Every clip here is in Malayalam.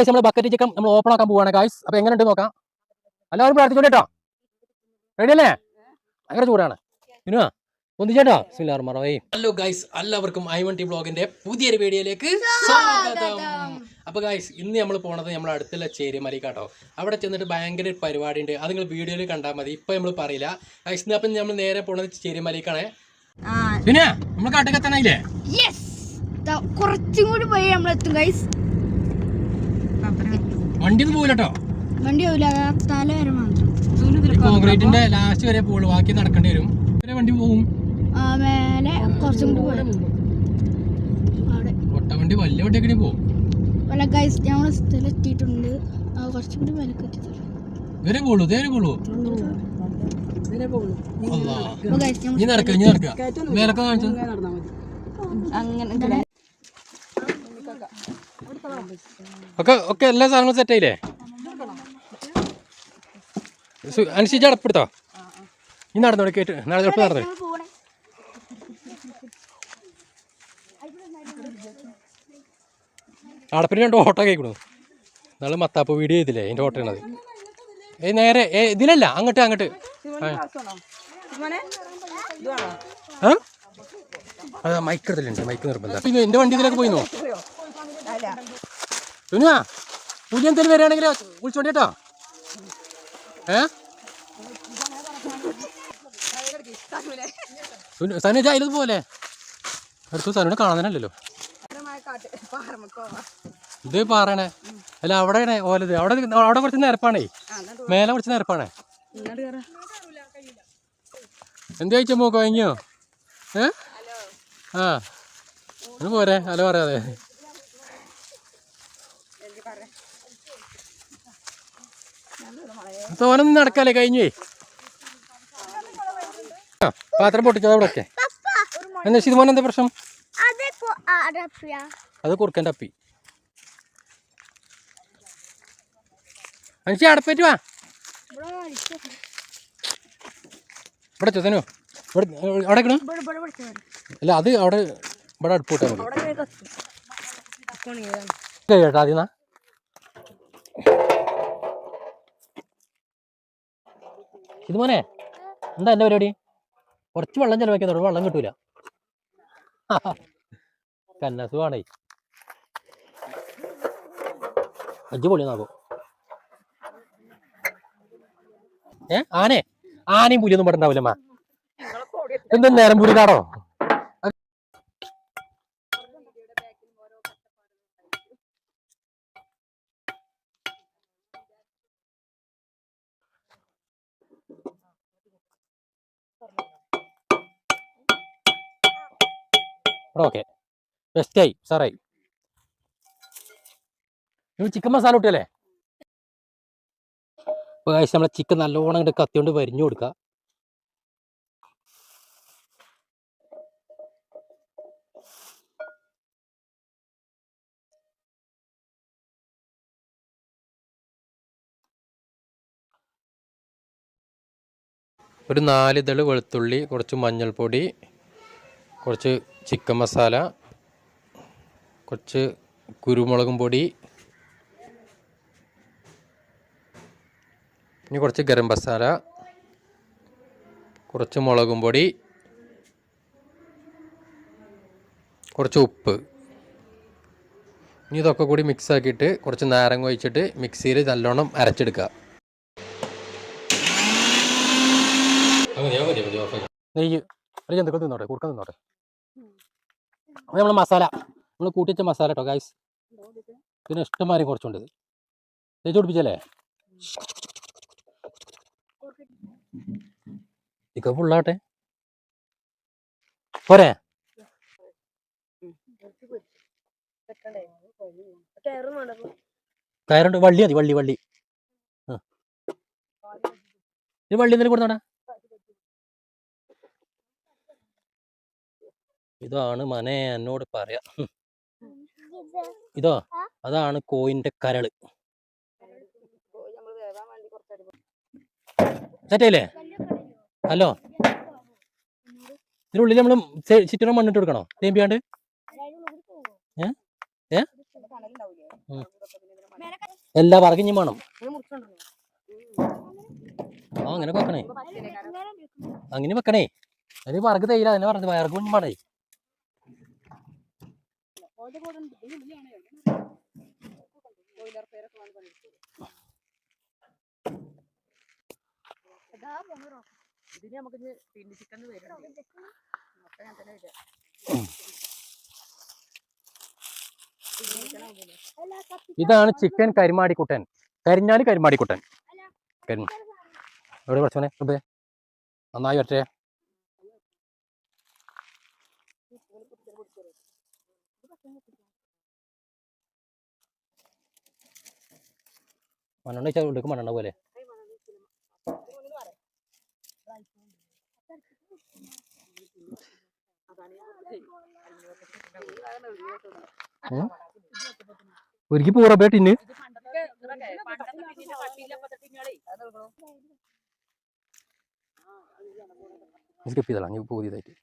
ഗായ്സ് നമ്മൾ ബക്കറ്റ് ചിക്കൻ നമ്മൾ ഓപ്പൺ ആക്കാൻ പോവാണ് ഗായ്സ് അപ്പൊ എങ്ങനെ ഉണ്ട് നോക്കാം. എല്ലാവരും പ്രാർത്ഥിച്ചോട്ടോ റെഡി അല്ലേ? ഭയങ്കര ചൂടാണ്. ഇനുവാ ഒന്നിച്ചേട്ടോ ഹലോ ഗൈസ് എല്ലാവർക്കും ഐ വൺ ടി ബ്ലോഗിന്റെ പുതിയൊരു വീഡിയോയിലേക്ക് സ്വാഗതം. അപ്പൊ ഗൈസ് ഇന്ന് നമ്മൾ പോണത് നമ്മൾ അടുത്തുള്ള ചേരിമലക്കാട്ടോ അവിടെ ചെന്നിട്ട് ഭയങ്കര പരിപാടി ഉണ്ട് അത് നിങ്ങൾ വീഡിയോയിൽ കണ്ടാൽ മതി. ഇപ്പൊ നമ്മൾ പറയില്ല. ഗൈസ് ഇന്ന് അപ്പം നമ്മൾ നേരെ പോണത് ചേരിമലക്കാണ്. പിന്നെ നമ്മൾ കാട്ടുകത്തനായില്ലേ യെസ് കുറച്ചും കൂടി പോയി നമ്മളെത്തും ഗൈസ് വണ്ടി ഒന്നും കേട്ടോ വണ്ടി പോവില്ല തല വരെ മാത്രം. കോൺക്രീറ്റിന്റെ ലാസ്റ്റ് വരെ പോകുള്ളൂ ബാക്കി നടക്കേണ്ടി വരും. വണ്ടി പോകും ആ, മേലെ കുറച്ചും കൂടി വണ്ടി വലിയ വണ്ടിയൊക്കെ അല്ല ഗൈസ് ഞങ്ങൾ സ്ഥലം എത്തിയിട്ടുണ്ട് കുറച്ചും കൂടി ഇവരെ ഇതേ മേലൊക്കെ കാണിച്ചു? അങ്ങനെ. ഒക്കെ ഒക്കെ എല്ലാ സാധനങ്ങളും സെറ്റ് ആയില്ലേ? സു- അനുസരിച്ച് അടപ്പെടുത്തോ ഈ നടന്നു കേട്ട് നടന്നെടുപ്പ് നടന്നു അടപ്പിന് രണ്ട് ഓട്ടോ കേൾക്കണു. നാളെ മത്താപ്പ് വീഡിയോ ചെയ്തില്ലേ എന്റെ ഓട്ടോ ആണത്. ഏ നേരെ ഏ ഇതിലല്ല അങ്ങോട്ട് അങ്ങോട്ട്. ആ? അതാ മൈക്ക് എടുത്തിട്ടുണ്ട് മൈക്ക് നിർബന്ധം. പിന്നെ എന്റെ വണ്ടി ഇതിലേക്ക് പോയിന്നോ? സുനാ പൂജ എന്തെങ്കിലും വരികയാണെങ്കിൽ വിളിച്ചോണ്ടി കേട്ടോ സുനു- അതിലത് പോലെ അടുത്ത് സനുവിനെ കാണാനല്ലോ ഇത് പാറണേ. അല്ല അവിടെയാണ് ഓലത്. അവിടെ അവിടെ കുറച്ച് നിരപ്പാണേ. മേലെ കുറച്ച് നിരപ്പാണേ. എന്ത് കഴിച്ച മോക്കോ? കഴിഞ്ഞോ? ഏ? ആ. പോരെ. അല്ല പറയാതെ. തോനൊന്നും നടക്കാല്ലേ കഴിഞ്ഞേ? പാത്രം പൊട്ടിച്ചോ അവിടെ ഒക്കെ എന്നാ ശിതുമോൻ എന്താ പ്രശ്നം? അത് കുറുക്കന്റെ അപ്പി മനുഷ്യ അടപ്പേറ്റ് വാ. ഇവിടെ ചെത്തനോ ഇവിടെ അവിടെ? അല്ല അത് അവിടെ ഇവിടെ അടുപ്പോട്ടാ മതി. കേട്ടോ ആദ്യം ഇത് മോനെ എന്താ എന്റെ പരിപാടി? കുറച്ച് വെള്ളം ചിലവാക്കിയതോടെ വെള്ളം കിട്ടൂല. കന്നസുവാണേ അടിപൊളി പൊളിയെന്നാകോ ഏ? ആനെ? ആനയും പുലിയൊന്നും പെടുണ്ടാവില്ലമ്മ എന്താ നേരം പുലി കാടോ ഓക്കെ ബെസ്റ്റായി സാറായി നിങ്ങൾ ചിക്കൻ മസാല ഇട്ടല്ലേ ഇപ്പോൾ കഴിച്ച് നമ്മളെ ചിക്കൻ നല്ലോണം ഇങ്ങോട്ട് കത്തിയോണ്ട് വരിഞ്ഞു കൊടുക്കുക ഒരു നാല് ഇതൾ വെളുത്തുള്ളി കുറച്ച് മഞ്ഞൾപ്പൊടി കുറച്ച് ചിക്കൻ മസാല കുറച്ച് കുരുമുളകും പൊടി ഇനി കുറച്ച് ഗരം മസാല കുറച്ച് മുളകും പൊടി കുറച്ച് ഉപ്പ്. ഇനി ഇതൊക്കെ കൂടി മിക്സ് ആക്കിയിട്ട് കുറച്ച് നാരങ്ങ ഒഴിച്ചിട്ട് മിക്സിയിൽ നല്ലോണം അരച്ചെടുക്കുക. നെയ്യ് ഒരു ജന്തുക്കൾ തിന്നോട്ടെ കുറുക്കം തിന്നോട്ടെ. അത് നമ്മൾ മസാല നമ്മൾ കൂട്ടിച്ച മസാല കേട്ടോ ഗൈസ് പിന്നെ ഇഷ്ടംമാരി കുറച്ചുണ്ട് ഇത്. തേച്ച് പിടിപ്പിച്ചല്ലേ? ഇതൊക്കെ ഫുള്ളാട്ടെ പോരെ. കയറുണ്ട് വള്ളി മതി വള്ളി വള്ളി. ഇത് വള്ളി എന്തെങ്കിലും കൊടുത്തോടാ ഇതാണ് മനെ എന്നോട് പറയാ. ഇതോ അതാണ് കോയിന്റെ കരൾ. സെറ്റല്ലേ ഹലോ? ഇതിനുള്ളിൽ നമ്മൾ ചുറ്റിനും മണ്ണിട്ട് കൊടുക്കണോ? തേമ്പിയാണ്ട്. എല്ലാ പറകിഞ്ഞും വേണം. ആ അങ്ങനെ വെക്കണേ. അങ്ങനെ വെക്കണേ. അതിന് പറക്ക് തൈല അതിനെ പറഞ്ഞു വയർക്ക് കുഞ്ഞും ഇതിന് നമുക്ക് പിന്നെ ചിക്കൻ വരും ഒക്കെ ഞാൻ തന്നെ ഇതാണ് ചിക്കൻ കരിമാടിക്കുട്ടൻ. കരിഞ്ഞാൽ കരിമാടിക്കുട്ടൻ. കരി എവിടെ പഠിച്ചോനെ ഇപ്പേ നന്നായി വരട്ടെ. മണ്ണെണ്ണ വെച്ചാൽ എടുക്കും മണ്ണെണ്ണ പോലെ. ഒരുക്കി പൂറ ടിന്ന്. സ്കിപ്പ് ചെയ്തോളാം. നീ പുതിയതായിട്ട്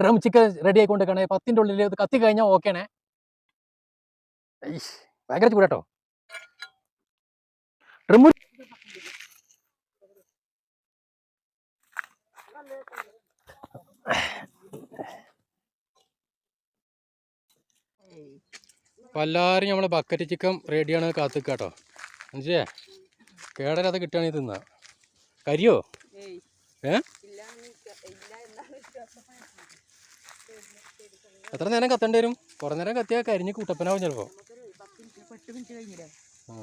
ഡ്രം ചിക്കൻ റെഡി ആയിക്കൊണ്ടിരിക്കണേ. പത്തിന്റെ ഉള്ളിൽ ഇത് കത്തി കഴിഞ്ഞാൽ ഓക്കേണേ ഭയങ്കര ചൂടാട്ടോ ഡ്രം അപ്പോൾ എല്ലാവരും നമ്മളെ ബക്കറ്റ് ചിക്കൻ റെഡിയാണ് കാത്തു കേട്ടോ മനസ്സിലേ കേടരാതെ കിട്ടുകയാണെങ്കിൽ തിന്ന? കരിയോ? ഏ? എത്ര നേരം കത്തേണ്ടി വരും? കുറേ നേരം കത്തിയാൽ കരിഞ്ഞ് കൂട്ടപ്പനാവും ചിലപ്പോൾ ആ.